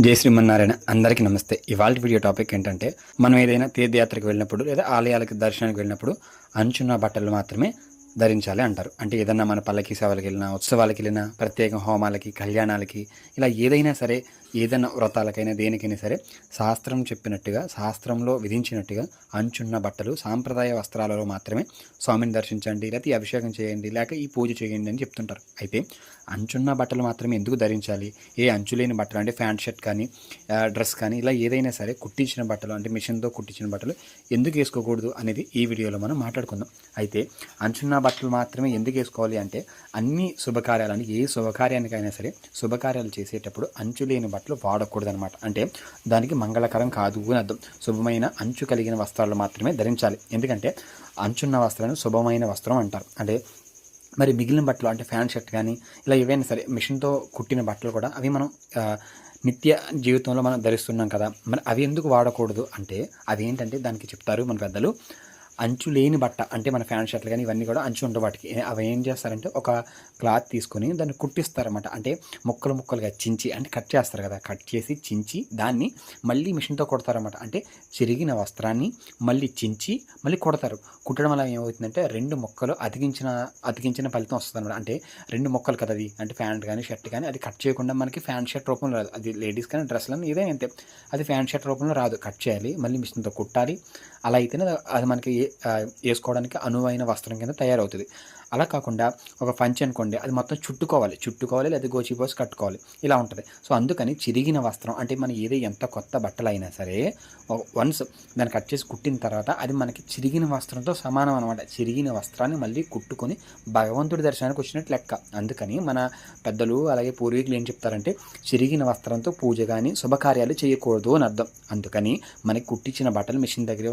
జై శ్రీమన్నారాయణ. అందరికీ నమస్తే. ఇవాళ వీడియో టాపిక్ ఏంటంటే మనం ఏదైనా తీర్థయాత్రకు వెళ్ళినప్పుడు లేదా ఆలయాలకు దర్శనానికి వెళ్ళినప్పుడు అంచున్న బట్టలు మాత్రమే ధరించాలి అంటారు. అంటే ఏదన్నా మన పల్లకి సేవలకి వెళ్ళినా ఉత్సవాలకు వెళ్ళినా ప్రత్యేక హోమాలకి కళ్యాణాలకి ఇలా ఏదైనా సరే ఏదైనా వ్రతాలకైనా దేనికైనా సరే శాస్త్రం చెప్పినట్టుగా శాస్త్రంలో విధించినట్టుగా అంచున్న బట్టలు సాంప్రదాయ వస్త్రాలలో మాత్రమే స్వామిని దర్శించండి లేకపోతే ఈ అభిషేకం చేయండి లేక ఈ పూజ చేయండి అని చెప్తుంటారు. అయితే అంచున్న బట్టలు మాత్రమే ఎందుకు ధరించాలి? ఏ అంచు లేని బట్టలు అంటే ప్యాంట్ షర్ట్ కానీ డ్రెస్ కానీ ఇలా ఏదైనా సరే కుట్టించిన బట్టలు అంటే మిషన్తో కుట్టించిన బట్టలు ఎందుకు వేసుకోకూడదు అనేది ఈ వీడియోలో మనం మాట్లాడుకుందాం. అయితే అంచున్న బట్టలు మాత్రమే ఎందుకు వేసుకోవాలి అంటే అన్ని శుభకార్యాలని ఏ శుభకార్యానికైనా సరే శుభకార్యాలు చేసేటప్పుడు అంచు లేని బట్టలు వాడకూడదనమాట అంటే దానికి మంగళకరం కాదు అని అర్థం. శుభమైన అంచు కలిగిన వస్త్రాలు మాత్రమే ధరించాలి. ఎందుకంటే అంచున్న వస్త్రాలను శుభమైన వస్త్రం అంటారు. అంటే మరి మిగిలిన బట్టలు అంటే ఫ్యాన్ షర్ట్ కానీ ఇలా ఏవైనా సరే మిషన్తో కుట్టిన బట్టలు కూడా అవి మనం నిత్య జీవితంలో మనం ధరిస్తున్నాం కదా. మరి అవి ఎందుకు వాడకూడదు? అంటే అవి ఏంటంటే దానికి చెప్తారు మన పెద్దలు అంచు లేని బట్ట అంటే మన ఫ్యాన్ షర్ట్లు కానీ ఇవన్నీ కూడా అంచు ఉండే వాటికి. అవి ఏం చేస్తారంటే ఒక క్లాత్ తీసుకొని దాన్ని కుట్టిస్తారన్నమాట. అంటే ముక్కలు ముక్కలుగా చించి అంటే కట్ చేస్తారు కదా కట్ చేసి చించి దాన్ని మళ్ళీ మిషన్తో కొడతారన్నమాట. అంటే చిరిగిన వస్త్రాన్ని మళ్ళీ చించి మళ్ళీ కొడతారు. కుట్టడం వల్ల ఏమవుతుందంటే రెండు మొక్కలు అతికించిన అతికించిన ఫలితం వస్తుంది అనమాట అంటే రెండు మొక్కలు కదా అది అంటే ప్యాంట్ కానీ షర్ట్ కానీ అది కట్ చేయకుండా మనకి ఫ్యాన్ షర్ట్ రూపంలో రాదు. అది లేడీస్ కానీ డ్రెస్లను ఏదైనా అంతే. అది ఫ్యాన్ షర్ట్ రూపంలో రాదు. కట్ చేయాలి మళ్ళీ మిషన్తో కుట్టాలి. అలా అయితేనే అది మనకి ఏ- వేసుకోవడానికి అనువైన వస్త్రం కింద తయారవుతుంది. అలా కాకుండా ఒక పంచి అనుకోండి అది మొత్తం చుట్టుకోవాలి. చుట్టుకోవాలి లేదా గోచిపోసి కట్టుకోవాలి. ఇలా ఉంటుంది. సో అందుకని చిరిగిన వస్త్రం అంటే మనం ఏదో ఎంత కొత్త బట్టలు అయినా సరే వన్స్ దాన్ని కట్ చేసి కుట్టిన తర్వాత అది మనకి చిరిగిన వస్త్రంతో సమానం అనమాట చిరిగిన వస్త్రాన్ని మళ్ళీ కుట్టుకొని భగవంతుడి దర్శనానికి వచ్చినట్టు లెక్క. అందుకని మన పెద్దలు అలాగే పూర్వీకులు ఏం చెప్తారంటే చిరిగిన వస్త్రంతో పూజ కానీ శుభకార్యాలు చేయకూడదు అని అర్థం. అందుకని మనకి కుట్టించిన బట్టలు మిషన్ దగ్గర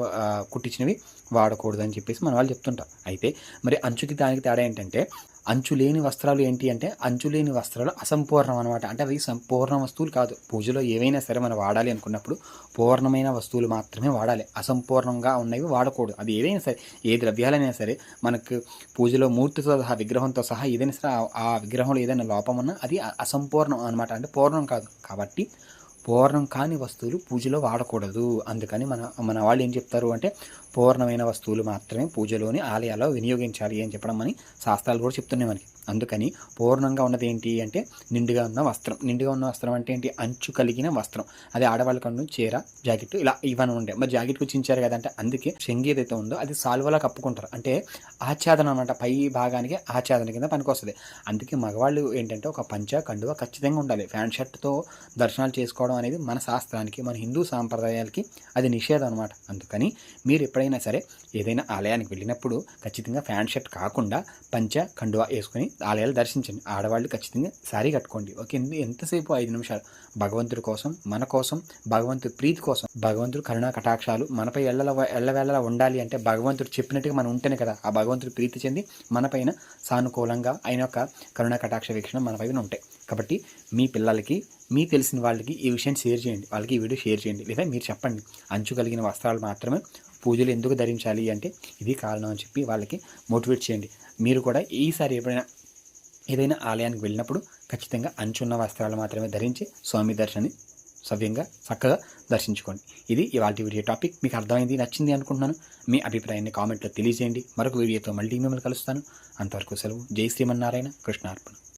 కుట్టించినవి వాడకూడదు అని చెప్పేసి మన వాళ్ళు చెప్తుంటారు. అయితే మరి అంచుకి దానికి తేడా ఏంటంటే అంచు లేని వస్త్రాలు ఏంటి అంటే అంచు లేని వస్త్రాలు అసంపూర్ణం అనమాట అంటే అవి సంపూర్ణ వస్తువులు కాదు. పూజలో ఏవైనా సరే మనం వాడాలి అనుకున్నప్పుడు పూర్ణమైన వస్తువులు మాత్రమే వాడాలి. అసంపూర్ణంగా ఉన్నవి వాడకూడదు. అది ఏదైనా సరే ఏ ద్రవ్యాలైనా సరే మనకు పూజలో మూర్తితో సహా విగ్రహంతో సహా ఏదైనా సరే ఆ- విగ్రహంలో ఏదైనా లోపం ఉన్నా అది అసంపూర్ణం అనమాట అంటే పూర్ణం కాదు. కాబట్టి పూర్ణం కాని వస్తువులు పూజలో వాడకూడదు. అందుకని మన మన వాళ్ళు ఏం చెప్తారు అంటే పూర్ణమైన వస్తువులు మాత్రమే పూజలోని ఆలయాల్లో వినియోగించాలి అని చెప్పడం అని శాస్త్రాలు కూడా చెప్తున్నాయి మనకి. అందుకని పూర్ణంగా ఉన్నది ఏంటి అంటే నిండుగా ఉన్న వస్త్రం. నిండుగా ఉన్న వస్త్రం అంటే ఏంటి? అంచు కలిగిన వస్త్రం. అది ఆడవాళ్ళ కన్ను చీర జాకెట్ ఇలా ఇవన్నీ ఉంటాయి. మరి జాకెట్ చించారు కదంటే అందుకే శంగి ఏదైతే ఉందో అది సాల్వలా కప్పుకుంటారు. అంటే ఆచ్ఛాదన అనమాట పై భాగానికి ఆచ్ఛాదన కింద పనికొస్తుంది. అందుకే మగవాళ్ళు ఏంటంటే ఒక పంచ కండువ ఖచ్చితంగా ఉండాలి. ప్యాంట్ షర్ట్తో దర్శనాలు చేసుకోవడం అనేది మన శాస్త్రానికి మన హిందూ సాంప్రదాయాలకి అది నిషేధం అనమాట అందుకని మీరు ఎప్పుడైనా సరే ఏదైనా ఆలయానికి వెళ్ళినప్పుడు ఖచ్చితంగా ప్యాంట్ షర్ట్ కాకుండా పంచ కండువా వేసుకొని ఆలయాలు దర్శించండి. ఆడవాళ్ళు ఖచ్చితంగా శారీ కట్టుకోండి. ఓకే ఎంతసేపు? ఐదు నిమిషాలు. భగవంతుడి కోసం మన కోసం భగవంతుడి ప్రీతి కోసం భగవంతుడు కరుణా కటాక్షాలు మనపై ఎల్లల ఎల్లవేళలా ఉండాలి అంటే భగవంతుడు చెప్పినట్టుగా మనం ఉంటేనే కదా ఆ భగవంతుడు ప్రీతి చెంది మనపైన సానుకూలంగా ఆయన యొక్క కరుణా కటాక్ష వీక్షణ మన పైన ఉంటాయి. కాబట్టి మీ పిల్లలకి మీ తెలిసిన వాళ్ళకి ఈ విషయం షేర్ చేయండి. వాళ్ళకి ఈ వీడియో షేర్ చేయండి. లేదా మీరు చెప్పండి అంచు కలిగిన వస్త్రాలు మాత్రమే పూజలు ఎందుకు ధరించాలి అంటే ఇది కారణం అని చెప్పి వాళ్ళకి మోటివేట్ చేయండి. మీరు కూడా ఈసారి ఎప్పుడైనా ఏదైనా ఆలయానికి వెళ్ళినప్పుడు ఖచ్చితంగా అంచున్న వస్త్రాలు మాత్రమే ధరించి స్వామి దర్శనాన్ని సవ్యంగా చక్కగా దర్శించుకోండి. ఇది ఇవాళ వీడియో టాపిక్ మీకు అర్థమైంది నచ్చింది అనుకుంటున్నాను. మీ అభిప్రాయాన్ని కామెంట్లో తెలియజేయండి. మరొక వీడియోతో మళ్ళీ మిమ్మల్ని కలుస్తాను. అంతవరకు సెలవు. జై శ్రీమన్నారాయణ. కృష్ణార్పణ.